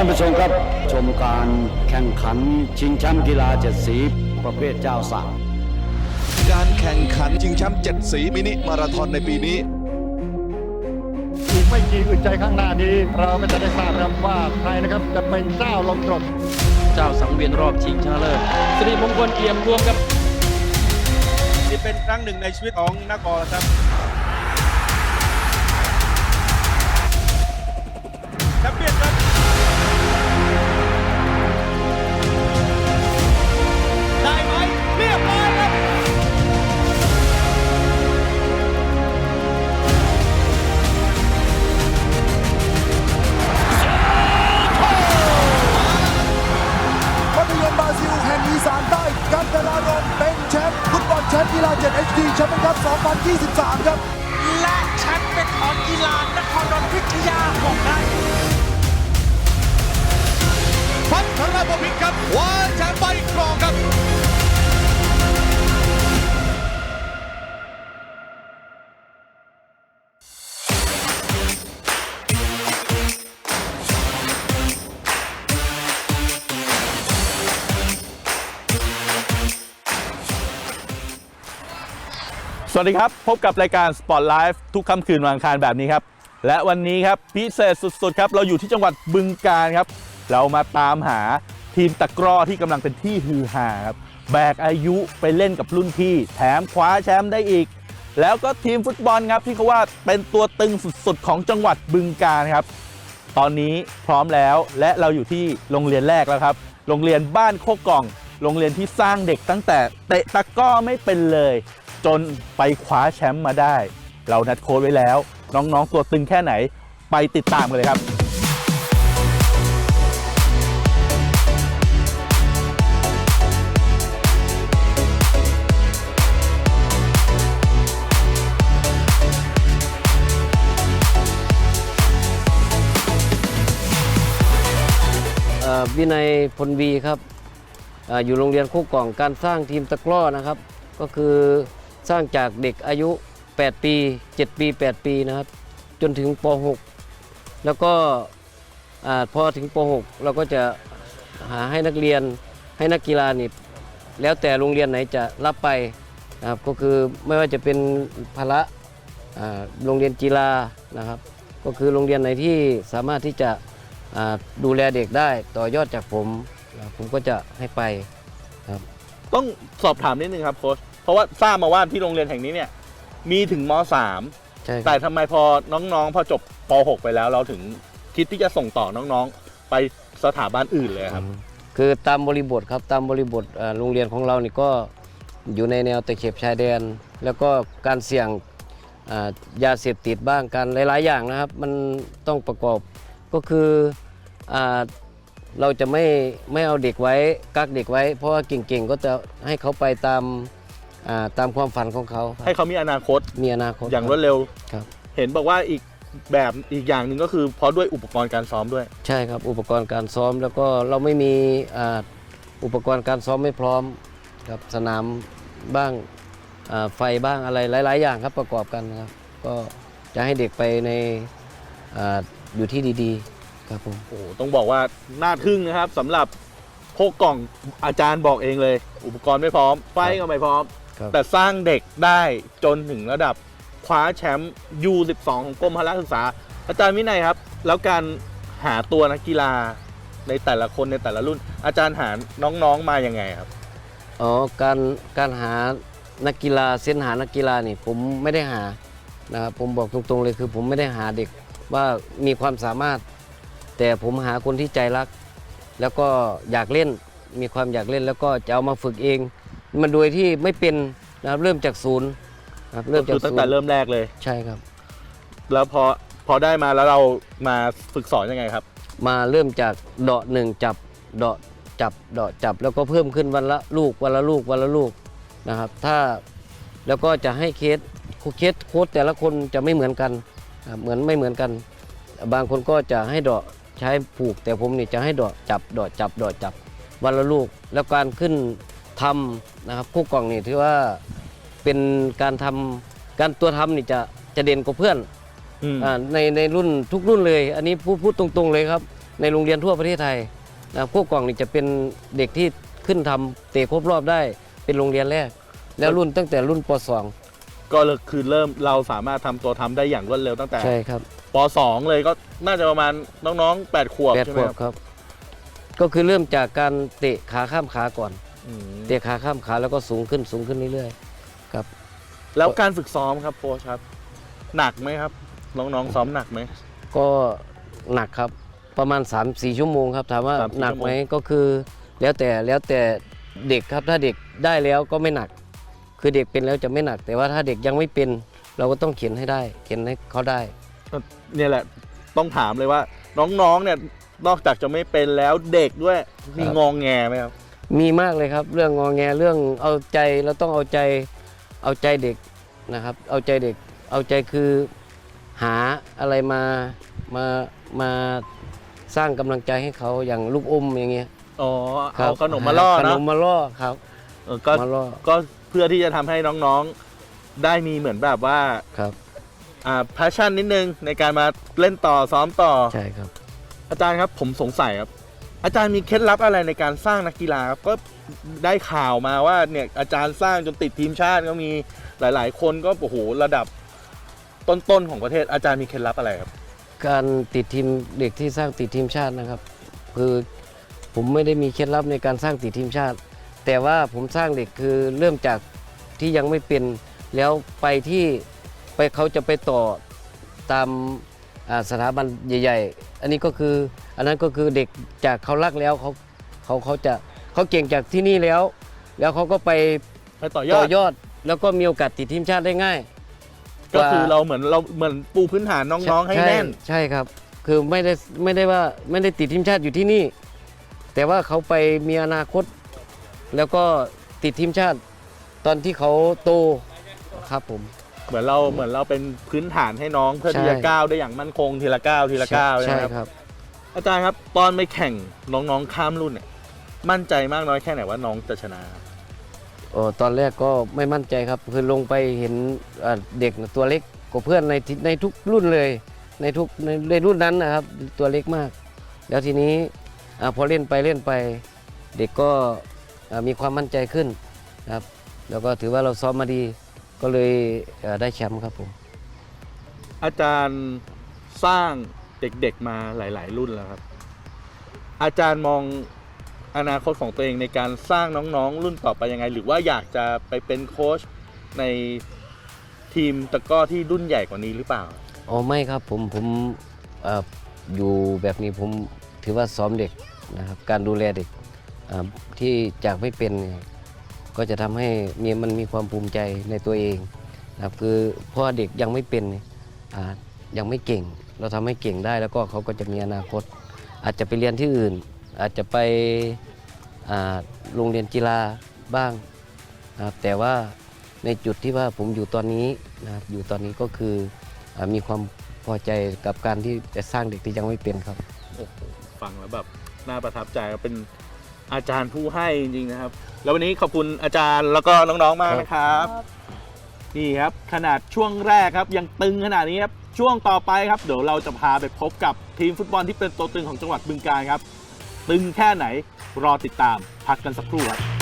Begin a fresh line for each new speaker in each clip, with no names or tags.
ท่านผู้ชมครับชมการแข่งขันชิงแชมป์กีฬาเจ็ดสีประเภทเจ้าสาว
การแข่งขันชิงแชมป์เจ็ดสีมินิมาราธอนในปีนี้
อีกไม่กี่อึดใจข้างหน้านี้ เราก็จะได้ทราบครับว่าใครนะครับจะเป็นเจ้าลมกรด
เจ้าสังเวียนรอบชิงชนะเลิศสิริมงคลเอี่ยมรวมกับ
นี่เป็นครั้งหนึ่งในชีวิตของนักบอลครับ
วั
สดีครับ พบกับรายการ Spot Live ทุกค่ำคืนวันอังคารแบบนี้ครับ และวันนี้ครับพิเศษสุดๆครับ เราอยู่ที่จังหวัดบึงกาฬครับ เรามาตามหาทีมตะกร้อที่กำลังเป็นที่ฮือฮาครับ แบกอายุไปเล่นกับรุ่นพี่ แถมคว้าแชมป์ได้อีก แล้วก็ทีมฟุตบอลครับที่เขาว่าเป็นตัวตึงสุดๆของจังหวัดบึงกาฬครับ ตอนนี้พร้อมแล้วและเราอยู่ที่โรงเรียนแรกแล้วครับ โรงเรียนบ้านโคกกล่อง โรงเรียนที่สร้างเด็กตั้งแต่เตะตะกร้อไม่เป็นเลย จนไปคว้าแชมป์มาได้ เรานัดโค้ดไว้แล้ว น้องๆตัวตึงแค่ไหนไปติดตามกันเลยครับ
เอ่อวินัยพลวีครับเอออยู่โรงเรียนโคกกล่องการสร้างทีมตะกร้อนะครับ ก็คือ สร้างจากเด็กอายุ 8 ปี 7 ปี 8 ปีนะครับ จนถึงป .6 แล้วก็พอถึงป .6 เราก็จะหาให้นักเรียนให้นักกีฬานี่แล้วแต่โรงเรียนไหนจะรับไปนะครับก็คือไม่ว่าจะเป็นภาระโรงเรียนกีฬานะครับ ก็คือโรงเรียนไหนที่สามารถที่จะดูแลเด็กได้ต่อยอดจากผม ผมก็จะให้ไปครับ
ต้องสอบถามนิดนึงครับโค้ช ราะว่าทราบมาว่าที่โรงเรียนแห่งนี้เนี่ย มีถึงม .3
ใช่ค
แต่
รับ
ทำไมพอน้องๆ พอจบป .6 ไปแล้ว เราถึงคิดที่จะส่งต่อน้องๆ ไปสถาบันอื่นเลยครับ
คือตามบริบทครับตามบริบทอ่าโรงเรียนของเรานี่ก็อยู่ในแนวตะเข็บชายแดน แล้วก็การเสี่ยงอ่ายาเสพติดบ้างการหลาย ๆ อย่างนะครับ มันต้องประกอบก็คืออาเราจะไม่ไม่เอาเด็กไว้กักเด็กไว้ เพราะว่าเก่งๆก็จะให้เขาไปตามอ่า ตามความฝันของเขาครับ
ให้เขามีอนาคต
มีอนาคต
อย่าง
ค
ร
บ
วดเร็ว
ครับ
เห็นบอกว่าอีกแบบอีกอย่างหนึ่งก็คือเพราะด้วยอุปกรณ์การซ้อมด้วย
ใช่ครับ อุปกรณ์การซ้อมแล้วก็เราไม่มีอ่าอุปกรณ์การซ้อมไม่พร้อมครับสนามบ้างอ่าไฟบ้างอะไรหลาย ๆ อย่างครับประกอบกันนะครับ ก็จะให้เด็กไปในอาอยู่ที่ดีๆ ครับผม
โอ้โหต้องบอกว่าน่าทึ่งนะครับสำหรับโคกกล่องอาจารย์บอกเองเลย อุปกรณ์ไม่พร้อม ไฟก็ไม่พร้อม
ครับ
แต่สร้างเด็กได้จนถึงระดับคว้าแชมป์ U12 ของกรมพละศึกษา อาจารย์วินัยครับ แล้วการหาตัวนักกีฬาในแต่ละคนในแต่ละรุ่น อาจารย์หาน้องๆมายังไงครับ
อ๋อการการหานักกีฬาเส้นหานักกีฬานี่ผมไม่ได้หานะครับผมบอกตรงๆเลยคือผมไม่ได้หาเด็กว่ามีความสามารถ แต่ผมหาคนที่ใจรัก แล้วก็อยากเล่นมีความอยากเล่นแล้วก็จะเอามาฝึกเอง มันโดยที่ไม่เป็นนะครับเริ่มจากศูนย์นะครับเริ่มจาก
คือตั้ง
ศูน
แต่
ย์
เริ่มแรกเลย
ใช่ครับ
แล้วพอพอได้มาแล้วเรามาฝึกสอนยังไงครับ
มาเริ่มจากเดาะหนึ่งจับเดาะจับเดาะจับ แล้วก็เพิ่มขึ้นวันละลูกวันละลูกวันละลูกนะครับ ถ้าแล้วก็จะให้เคสเคสโค้ดแต่ละคนจะไม่เหมือนกันอ่าเหมือนไม่เหมือนกัน บางคนก็จะให้เดาะใช้ผูก แต่ผมนี่จะให้เดาะจับเดาะจับเดาะจับวันละลูก แล้วการขึ้น ทำนะครับคู่กล่องนี่ถือว่าเป็นการทำการตัวทำนี่จะจะเด่นกว่าเพื่อน
อืม
อ่าในในรุ่นทุกรุ่นเลย อันนี้พูดพูดตรงๆเลยครับ ในโรงเรียนทั่วประเทศไทยนะครับโคกกล่องนี่จะเป็นเด็กที่ขึ้นทำเตะครบรอบได้เป็นโรงเรียนแรก แล้วรุ่นตั้งแต่รุ่นป
ก็เลยคือเริ่มเราสามารถทำตัวทำได้อย่างรวดเร็วตั้งแต่
.2 ใช่ครับ
ป .2 เลยก็น่าจะประมาณน้องๆ8ขวบ
แปด
ใช่
ข
ไหม
วบ
ครับ
ครับ ก็คือเริ่มจากการเตะขาข้ามขาก่อน
อืม
เตะขาข้ามขาแล้วก็สูงขึ้นสูงขึ้นเรื่อย
แล้วการฝึกซ้อมครับโค้ชครับ หนักไหมครับ น้องๆซ้อมหนักไหม
ๆก็หนักครับประมาณ 3-4 ชั่วโมงครับ ถามว่า
สามสี่
หนักไหม
ชั่วโมง
ก็คือ แล้วแต่แล้วแต่เด็กครับถ้าเด็กได้แล้วก็ไม่หนัก คือเด็กเป็นแล้วจะไม่หนัก แต่ว่าถ้าเด็กยังไม่เป็น เราก็ต้องเขียนให้ได้ เขียนให้เขาได้
เนี่ยแหละต้องถามเลยว่า น้องๆเนี่ยนอกจากจะไม่เป็นแล้วเด็กด้วยมี
ครับ
งองแงไหมครับ
มีมากเลยครับ เรื่องงอแงเรื่องเอาใจเราต้องเอาใจเอาใจเด็กนะครับ เอาใจเด็ก เอาใจคือหาอะไรมามามาสร้างกำลังใจให้เขาอย่างลูกอมอย่างเงี้ย
อ๋อ
ครั
เอา
บ
ขนมมาล่อ
ขน
เนาะ
มมาล่อครับ
เออก็
มาล่อ
ก็เพื่อที่จะทำให้น้องๆได้มีเหมือนแบบว่า
ครับ
อ่า passion นิดนึงในการมาเล่นต่อซ้อมต่อ
ใช่ครับ
อาจารย์ครับผมสงสัยครับ อาจารย์มีเคล็ดลับอะไรในการสร้างนักกีฬาครับก็ได้ข่าวมาว่าเนี่ยอาจารย์สร้างจนติดทีมชาติก็มีหลาย ๆ คนก็โอ้โหระดับต้นๆของประเทศอาจารย์มีเคล็ดลับอะไรครับ
การติดทีมเด็กที่สร้างติดทีมชาตินะครับ คือผมไม่ได้มีเคล็ดลับในการสร้างติดทีมชาติ แต่ว่าผมสร้างเด็กคือเริ่มจากที่ยังไม่เป็นแล้วไปที่ไปเขาจะไปต่อตาม สถาบันใหญ่ ๆ อันนี้ก็คืออันนั้นก็คือเด็กจากเขารักแล้วเขาเขาเขาจะเขาเก่งจากที่นี่แล้ว แล้วเขาก็ไป
ไปต่อยอ
ต่
ด
อยอด แล้วก็มีโอกาสติดทีมชาติได้ง่าย
ก็คือเราเหมือนเราเหมือนปูพื้นฐานน้องๆให้แน่น
ใช่ครับ คือไม่ได้ไม่ได้ว่าไม่ได้ติดทีมชาติอยู่ที่นี่ แต่ว่าเขาไปมีอนาคต แล้วก็ติดทีมชาติตอนที่เขาโตครับผม
เหมือนเราเหมือนเราเป็นพื้นฐานให้น้องเพื่อ
ใช่
ที่จะก้าวได้อย่างมั่นคงทีละก้าวทีละก้าว
ใช่
ใช่ไหมครับ
ครับ
อาจารย์ครับตอนไปแข่งน้องๆข้ามรุ่นเนี่ยมั่นใจมากน้อยแค่ไหนว่าน้องจะชนะ
โอ้ตอนแรกก็ไม่มั่นใจครับคือลงไปเห็นเอ่อเด็กน่ะตัวเล็กกว่าเพื่อนในที่ในทุกรุ่นเลย ในทุกในในรุ่นนั้นนะครับ ตัวเล็กมาก แล้วทีนี้อาพอเล่นไปเล่นไป เด็กก็อ่ามีความมั่นใจขึ้นนะครับ แล้วก็ถือว่าเราซ้อมมาดี ก็เลยเอ่อได้แชมป์ครับผม
อาจารย์สร้างเด็กๆมาหลาย ๆ รุ่นแล้วครับ อาจารย์มองอนาคตของตัวเองในการสร้างน้องๆ รุ่นต่อไปยังไง หรือว่าอยากจะไปเป็นโค้ชในทีมตะกร้อที่รุ่นใหญ่กว่านี้หรือเปล่า
อ๋อไม่ครับผมผมเอ่ออยู่แบบนี้ผมถือว่าซ้อมเด็กนะครับ การดูแลเด็กอ่าที่จากไม่เป็นเนี่ย ก็จะทำให้มีมันมีความภูมิใจในตัวเองนะครับคือเพราะว่าเด็กยังไม่เป็นยอ่ายังไม่เก่ง เราทำให้เก่งได้แล้วก็เขาก็จะมีอนาคต อาจจะไปเรียนที่อื่น อาจจะไปอ่าโรงเรียนกีฬาบ้างนะครับแต่ว่าในจุดที่ว่าผมอยู่ตอนนี้นะครับอยู่ตอนนี้ก็คืออมีความพอใจกับการที่จะสร้างเด็กที่ยังไม่เป็นครับ
โอ้โหฟังแล้วแบบน่าประทับใจเป็น อาจารย์ผู้ให้จริงๆนะครับ แล้ววันนี้ขอบคุณอาจารย์แล้วก็น้องๆมากนะครับ นี่ครับขนาดช่วงแรกครับยังตึงขนาดนี้ครับช่วงต่อไปครับเดี๋ยวเราจะพาไปพบกับทีมฟุตบอลที่เป็นตัวตึงของจังหวัดบึงกาฬครับ ตึงแค่ไหนรอติดตามพักกันสักครู่ครับ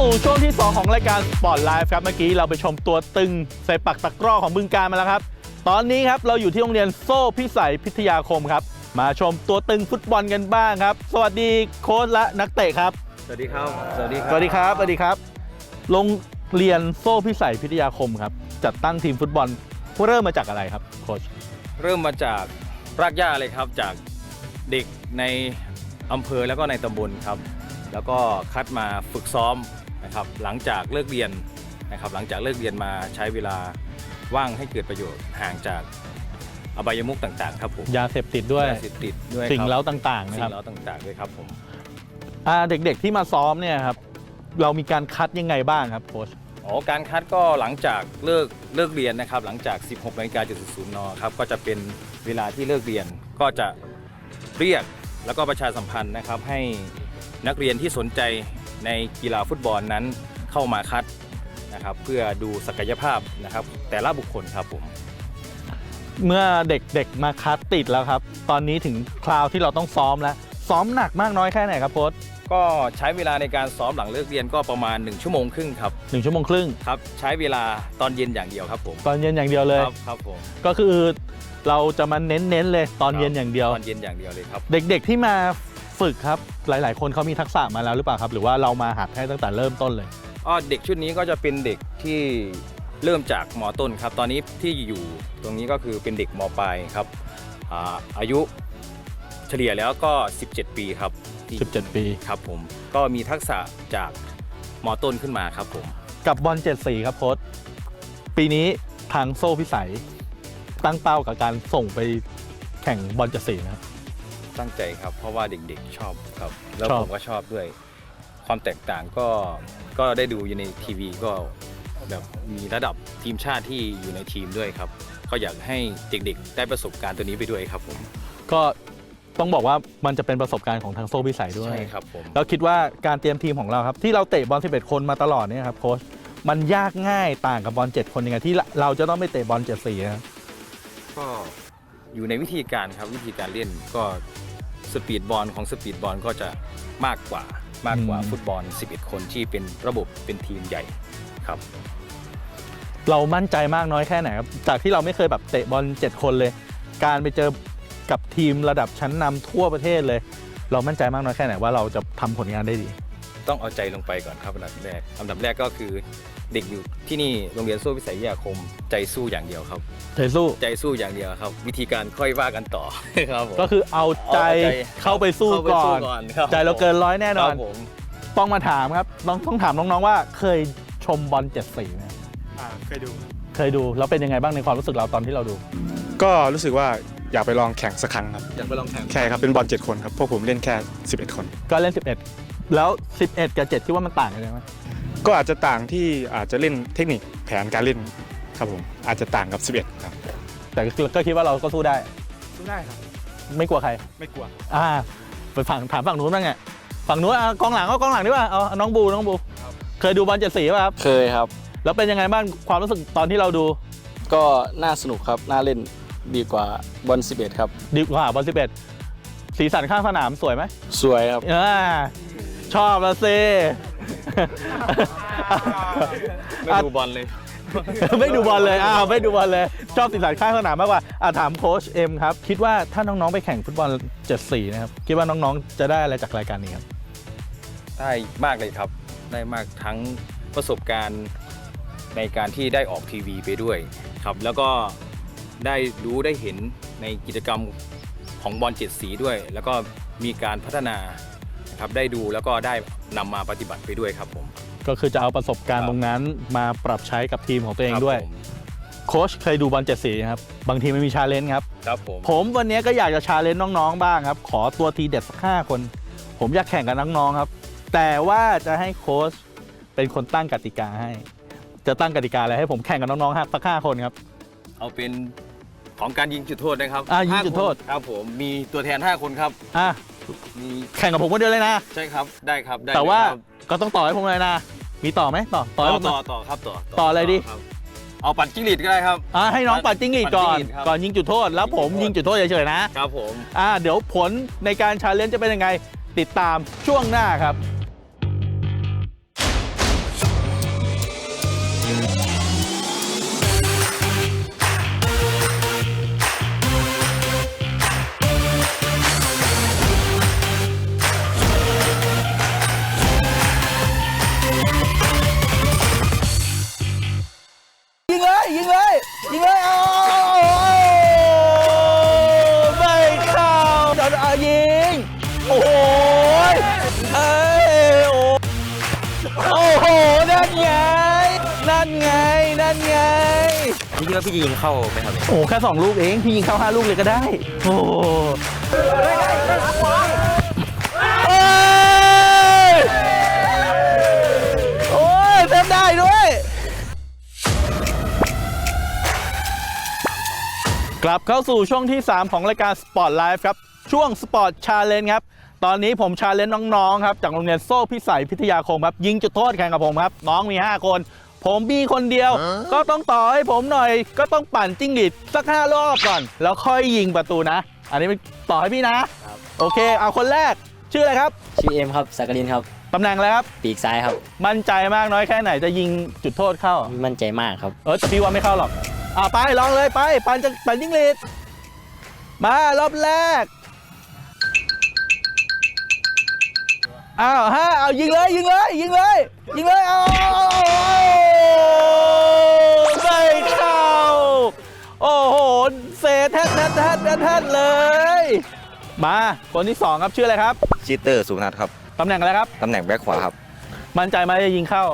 สู่ช่วงที่ 2 ของรายการ Sport Live ครับ เมื่อกี้เราไปชมตัวตึงใส่ปักตะกร้อของบึงการมาแล้วครับ ตอนนี้ครับเราอยู่ที่โรงเรียนโซ่พิสัยพิทยาคมครับ มาชมตัวตึงฟุตบอลกันบ้างครับ สวัสดีโค้ชและนักเตะครับ
สวัสดีครับ สวัสดีค
ส
รับ
วัสดีครับ สวัสดีครับ โรงเรียนโซ่พิสัยพิทยาคมครับ จัดตั้งทีมฟุตบอลเริ่มมาจากอะไรครับโค้ช
เริ่มมาจากรากหญ้าเลยครับจากเด็กในอำเภอแล้วก็ในตำบลครับ แล้วก็คัดมาฝึกซ้อม นะครับหลังจากเลิกเรียนนะครับหลังจากเลิกเรียนมาใช้เวลาว่างให้เกิดประโยชน์ห่างจากอบายมุขต่างๆครับผม
ยาเสพติดด้วยา
เสพติดด้วย
สิ่ง
ครับ
เล้าต่างๆนะ
สิ่
ครับ
งเล้าต่างๆด้วยครับผม
อ่าเด็กๆที่มาซ้อมเนี่ยครับเรามีการคัดยังไงบ้างครับโค้ช
อ๋อการคัดก็หลังจากเลิกเลิกเรียนนะครับ หลังจาก 16นาฬิกาจุดนครับก็จะเป็นเวลาที่เลิกเรียนก็จะเรียกแล้วก็ประชาสัมพันธ์นะครับให้นักเรียนที่สนใจ ในกีฬาฟุตบอลนั้นเข้ามาคัดนะครับเพื่อดูศักยภาพนะครับแต่ละบุคคลครับผม
เมื่อเด็กๆมาคัดติดแล้วครับ ตอนนี้ถึงคราวที่เราต้องซ้อมแล้ว ซ้อมหนักมากน้อยแค่ไหนครับโค้ช
ก็ใช้เวลาในการซ้อมหลังเลิกเรียนก็ประมาณ 1 ชั่วโมงครึ่งครับ
หนึ่งชั่วโมงครึ่ง
ครับใช้เวลาตอนเย็นอย่างเดียวครับผม
ตอนเย็นอย่างเดียวเลย
ครับครับผม
ก็คือเราจะมาเน้นๆเลยตอนเย็นอย่างเดียว
ตอนเย็นอย่างเดียวเลยครับ
เด็กๆที่มา ฝึกครับ หลาย ๆ คนเขามีทักษะมาแล้วหรือเปล่าครับ หรือว่าเรามาหัดให้ตั้งแต่เริ่มต้นเลย
อ๋อเด็กชุดนี้ก็จะเป็นเด็กที่เริ่มจากมต้นครับ ตอนนี้ที่อยู่ตรงนี้ก็คือเป็นเด็กมปลายครับอาอายุเฉลี่ยแล้วก็ 17 ปีครับที่
17 ปี
ครับผม ก็มีทักษะจากมต้นขึ้นมาครับผม
กับบอลเจ็ดสีครับโค้ชปีนี้ทางโซ่พิสัยตั้งเป้ากับการส่งไปแข่งบอลเจ็ดสีนะครับ
ตั้งใจครับ เพราะว่าเด็กๆชอบครับ แล้ว
ชอบ
ผมก็ชอบด้วย ความแตกต่างก็ก็ได้ดูอยู่ในทีวีก็แบบมีระดับทีมชาติที่อยู่ในทีมด้วยครับ ก็อยากให้เด็กๆ ได้ประสบการณ์ตัวนี้ไปด้วยครับผม
ก็ต้องบอกว่ามันจะเป็นประสบการณ์ของทางโซ่พิสัยด้วย
ใช่ครับผม
เราคิดว่าการเตรียมทีมของเราครับ ที่เราเตะบอล 11 คนมาตลอดเนี่ยครับโค้ชมันยากง่ายต่างกับบอล 7 คนยังไงที่เราจะต้องไปเตะบอล7สีนะครับ
ก็อยู่ในวิธีการครับวิธีการเล่นก็ สปีดบอลของสปีดบอลก็จะมากกว่ามากกว่า
อืม
ฟุตบอล 11 คนที่เป็นระบบเป็นทีมใหญ่ครับ
เรามั่นใจมากน้อยแค่ไหนครับจากที่เราไม่เคยแบบเตะบอล 7 คนเลย การไปเจอกับทีมระดับชั้นนำทั่วประเทศเลย เรามั่นใจมากน้อยแค่ไหนว่าเราจะทำผลงานได้ดี
ต้องเอาใจลงไปก่อนครับอันดับแรกอันดับแรกก็คือเด็กอยู่ที่นี่โรงเรียนสู้วิสัยวิทยาคมใจสู้อย่างเดียวครับ
ใจสู้
ใจสู้อย่างเดียวครับ วิธีการค่อยว่ากันต่อ ครับผม
ก็คือเอาใจ
เอาใจ
เข้าไปสู้
เข้าไป
ก่อ
สู้
น
ก่อนครับ
ใจเราเกินร้อยแน่นอน
ครับผม
ต้องมาถามครับต้องต้องถามน้องๆว่าเคยชมบอลเจ็ดสีไหม
เคยดู
เคยดูแล้วเป็นยังไงบ้างในความรู้สึกเราตอนที่เราดู
ก็รู้สึกว่าอยากไปลองแข่งสักครั้งครับ
อยากไปลองแข่ง
ใช่ครับ เป็นบอล7คนครับ พวกผมเล่นแค่ 11 คน
ก็เล่น 11 แล้ว 11 กับ7คิดว่ามันต่างกันไหม
ก็อาจจะต่างที่อาจจะเล่นเทคนิคแผนการเล่นครับผมอาจจะต่างกับ 11 ครับ
แต่ก็ก็คิดว่าเราก็สู้ได้
สู้ได้ครับ
ไม่กลัวใคร
ไม่กลัว
อ่า ไปฝั่งถามฝั่งนู้นบ้างไงฝั่งนู้นอะกองหลังก็กองหลังดีกว่าเอาเอาน้องบูน้องบู เคยดูบอลเจ็ดสีป่ะครับ
เคยครับ
แล้วเป็นยังไงบ้างความรู้สึกตอนที่เราดู
ก็น่าสนุกครับ น่าเล่นดีกว่าบอล11 ครับ
ดีกว่าบอล11 สีสันข้างสนามสวยไหม
สวยครับ
อ่า ชอบละเซ
ไม่ดูบอลเลย
ไม่ดูบอลเลย อ้าว ไม่ดูบอลเลย ชอบสีสันข้างสนามมากกว่าอ่าถามโค้ชเอ็มครับ คิดว่าถ้าน้อง ๆ ไปแข่งฟุตบอล 74 นะครับ คิดว่าน้อง ๆ จะได้อะไรจากรายการนี้ครับ
ได้มากเลยครับ ได้มากทั้งประสบการณ์ในการที่ได้ออกทีวีไปด้วยครับ แล้วก็ได้รู้ได้เห็นในกิจกรรมของบอลเจ็ดสีด้วย แล้วก็มีการพัฒนานะ ครับได้ดูแล้วก็ได้นำมาปฏิบัติไปด้วยครับผม
ก็คือจะเอาประสบการ
ครั
ณ์
บ
ตรงนั้นมาปรับใช้กับทีมของตัวเอง
ครับ
ด้วย
ผม
โค้ชเคยดูบอล74ครับ บางทีมันมีชาเลนจ์ครับ
ครับผม
ผมวันนี้ก็อยากจะชาเลนจ์น้องๆบ้างครับ ขอตัวทีเด็ดสักห้าคน ผมอยากแข่งกับน้องๆครับ แต่ว่าจะให้โค้ชเป็นคนตั้งกติกาให้ จะตั้งกติกาอะไรให้ผมแข่งกับน้องๆห้าสักห้าคนครับ
เอาเป็นของการยิงจุดโทษนะครับ
อ่ายิงจุดโทษ
ห้าคนครับผมมีตัวแทน 5 คนครับ
อะ แข่งกับผมคนเดียวเลยนะ
ใช่ครับได้ครับ
แต่ว่าก็ต้องต่อให้ผมเลยนะ มีต่อไหมต่อต่อ
ต่อครับต่อ
ต่ออะไรดิ
เอาปัดจิ้งหรีดก็ได้ครับ
อะให้น้องปัดจิ้งหรีดก่อนก่อนยิงจุดโทษ แล้วผม
ยิ
ง
จุ
ดโทษเฉยๆนะ
ครับผม
อ่าเดี๋ยวผลในการชาเลนจ์จะเป็นยังไง ติดตามช่วงหน้าครับ เข้าไห
มครับ
โอ้แค่สองลูกเองพี่ยิงเข้าห้าลูกเลยก็ได้ โอ้โหเอ้ยโอ้ยเซฟได้ด้วย กลับเข้าสู่ช่วงที่ 3 ของรายการ Spot Life ครับ ช่วง Spot Challenge ครับ ตอนนี้ผมชาเลนจ์น้อง ๆ ครับ จากโรงเรียนโซ่พิสัยพิทยาคมครับ ยิงจุดโทษแข่งกับผมครับ น้องมี 5 คน ผมมีคนเดียว ก็ต้องต่อให้ผมหน่อย ก็ต้องปั่นจิ้งหรีดสัก5รอบก่อน แล้วค่อยยิงประตูนะ อันนี้ต่อให้พี่นะโอเค เอาคนแรก ชื่ออะไรครับ
ชื่อเอ็มครับสักกลินครับ
ตำแหน่งอะไรครับ
ปีกซ้ายครับ
มั่นใจมากน้อยแค่ไหนจะยิงจุดโทษเข้า
มั่นใจมากครับ
เออแต่พี่ว่าไม่เข้าหรอกอ่าไปลองเลยไป ปันจะปันยิงลีดมารอบแรกอ้าวฮะเอายิงเลยยิงเลยยิงเลยยิงเลยเอา เซแทดแทดแทดแทดแทดเลย มาคนที่สองครับชื่ออะไรครับ
ชิเตอร์สุนัทครับ
ตำแหน่งอะไรครับ
ตำแหน่งแบ็คขวาครับ
มั่นใจไหมจะยิงเข้า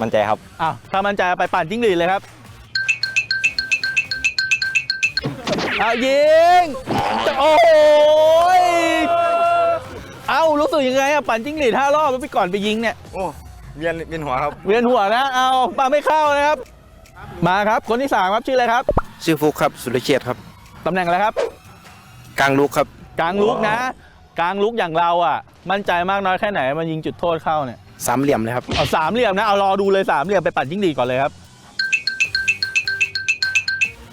มั่นใจครับ
อ้าวถ้ามั่นใจไปปั่นจิ้งหรีดเลยครับเอายิงโอ้โหยเอารู้สึกยังไงอะปั่นจิ้งหรีดห้ารอบแล้วไปก่อนไปยิงเนี่ย
โอ้เวียนเวียนหัวครับ
เวียนหัวนะ เอาปาไม่เข้านะครับ มาครับ คนที่สามครับชื่ออะไรครับ
ชื่อฟุกครับ สุรเชษครับ
ตำแหน่งอะไรครับ
กลางลูกครับ
กลางลุกนะ กลางลุกอย่างเราอะ มั่นใจมากน้อยแค่ไหนมันยิงจุดโทษเข้าเนี่ย
สามเหลี่ยมเลยครับ
เอาสามเหลี่ยมนะ เอารอดูเลยสามเหลี่ยมไปปั่นจิ้งหรีดก่อนเลยครับ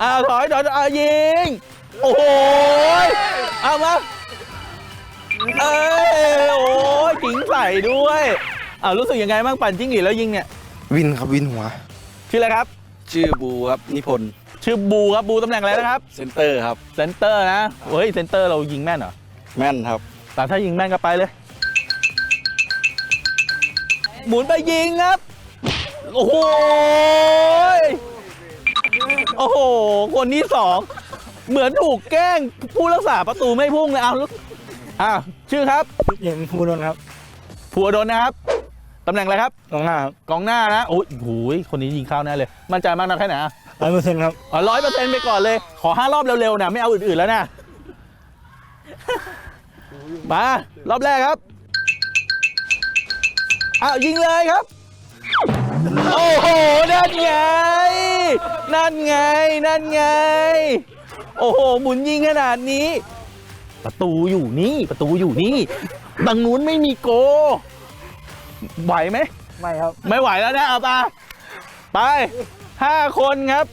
อ้าวถอยถอยเอายิง โอ้โหยเอามาเอ้ยโอ้ยจิงใส่ด้วยอ้าวรู้สึกยังไงบ้างปั่นจิ้งหรีดแล้วยิงเนี่ย
วินครับวินหัว
ชื่ออะไรครับ
ชื่อบูครับนิพนธ์
ชื่อบูครับบูตำแหน่งอะไรนะครับ
เซนเตอร์ครับ
เซนเตอร์นะเฮ้ยเซนเตอร์เรายิงแม่นเหรอ
แม่นครับ
แต่ถ้ายิงแม่นก็ไปเลย หมุนไปยิงครับ โอ้โหยโอ้โห คนที่สองเหมือนถูกแกล้งผู้รักษาประตูไม่พุ่งเลยเอาลูกอะชื่อครับ
เย็นพูดนครับ
ผัวโดนนะครับตำแหน่งอะไรครับ
ตรงหน้าครับ
กองหน้านะโอ้ยโอ้ยคนนี้ยิงเข้าแน่เลย มั่นใจมากนะแค่ไหนอะ
ร้อยเปอร์เซ็นต์ครับ
ร้อยเปอร์เซ็นต์ไปก่อนเลย ขอห้ารอบเร็วๆนะไม่เอาอื่นๆแล้วนะมารอบแรกครับอ้าวยิงเลยครับ โอ้โหนั่นไง นั่นไง นั่นไง โอ้โหหมุนยิงขนาดนี้ ประตูอยู่นี่ประตูอยู่นี่ดังนู้นไม่มีโก ไหวไหม
ไม่ครับ
ไม่ไหวแล้วนะเอาไปไป ห้าคนครับ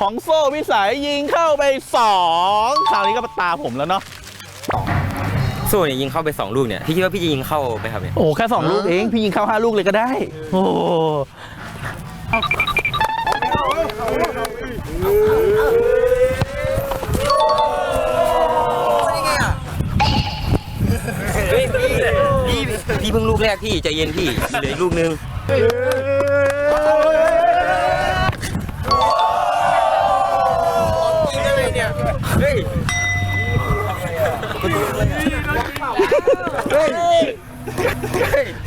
ของโซ่วิสัยยิงเข้าไปสองคราวนี้ก็ตาผมแล้วเนาะ
โซ่เนี่ยยิงเข้าไปสองลูกเนี่ยพี่คิดว่าพี่จะยิงเข้าไหมครับเนี่ย
โอ้แค่สองลูกเอง พี่ยิงเข้าห้าลูกเลยก็ได้ โอ้เอา
เฮ้ยพี่พี่พี่เพิ่งลูกแรกพี่ใจเย็นพี่เหลืออีกลูกนึง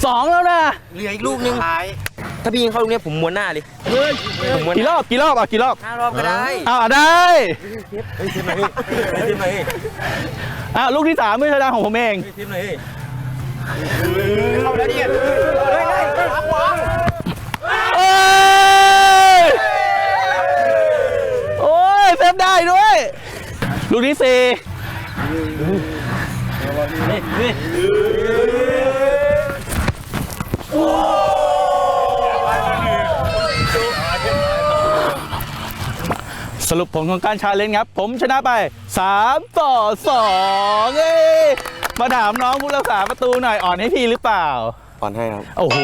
สองแล้วนะ
เหลืออีกลูกนึงถ้าพี่ยิงเข้าลูกเนี้ยผมม้วนหน้าเลยผมม้วน
กี่รอบกี่รอบอะกี่รอบ
ห้ารอบก็ได้
อ่าได้
ทีมไหนทีมไหน
อ่าลูกที่สามไม่ใช่ทางของผมเอง
ทีมไหน
โอ้ยโอ้ยเซฟได้ด้วย ลูกที่สี่ รุปผลของการชาเลนจ์ครับ ผมชนะไป 3 ต่อ 2 เอ้ยมาถามน้องผู้รักษาประตูหน่อยอ่อนให้พี่หรือเปล่า
อ่อนให้ครับ
โอ้โห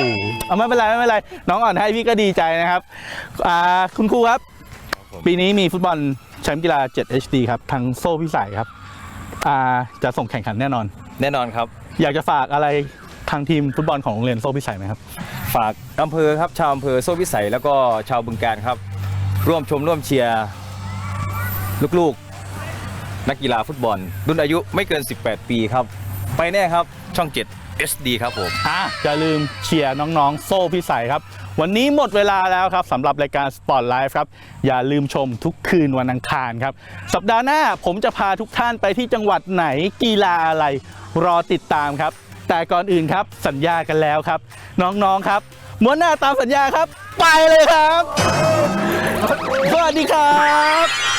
เอาไม่เป็นไรไม่เป็นไร น้องอ่อนให้พี่ก็ดีใจนะครับอ่าคุณครูครับ ปีนี้มีฟุตบอลแชมป์กีฬา 7 HD ครับทางโซ่พิสัยครับอ่าจะส่งแข่งขันแน่นอน
แน่นอนครับ
อยากจะฝากอะไรทางทีมฟุตบอลของโรงเรียนโซ่พิสัยไหมครับ
ฝากอำเภอครับชาวอำเภอโซ่พิสัยแล้วก็ชาวบึงการครับ ร่วมชมร่วมเชียร์ ลูกๆ นักกีฬาฟุตบอล รุ่นอายุไม่เกิน 18 ปีครับ ไปแน่ครับช่อง 7 SD ครับผม
อะอย่าลืมเชียร์น้องๆ โซ่พิสัยครับ วันนี้หมดเวลาแล้วครับสำหรับรายการ Spot Live ครับ อย่าลืมชมทุกคืนวันอังคารครับ สัปดาห์หน้าผมจะพาทุกท่านไปที่จังหวัดไหนกีฬาอะไร รอติดตามครับ แต่ก่อนอื่นครับสัญญากันแล้วครับ น้องๆครับม้วนหน้าตามสัญญาครับ ไปเลยครับ สวัสดีครับ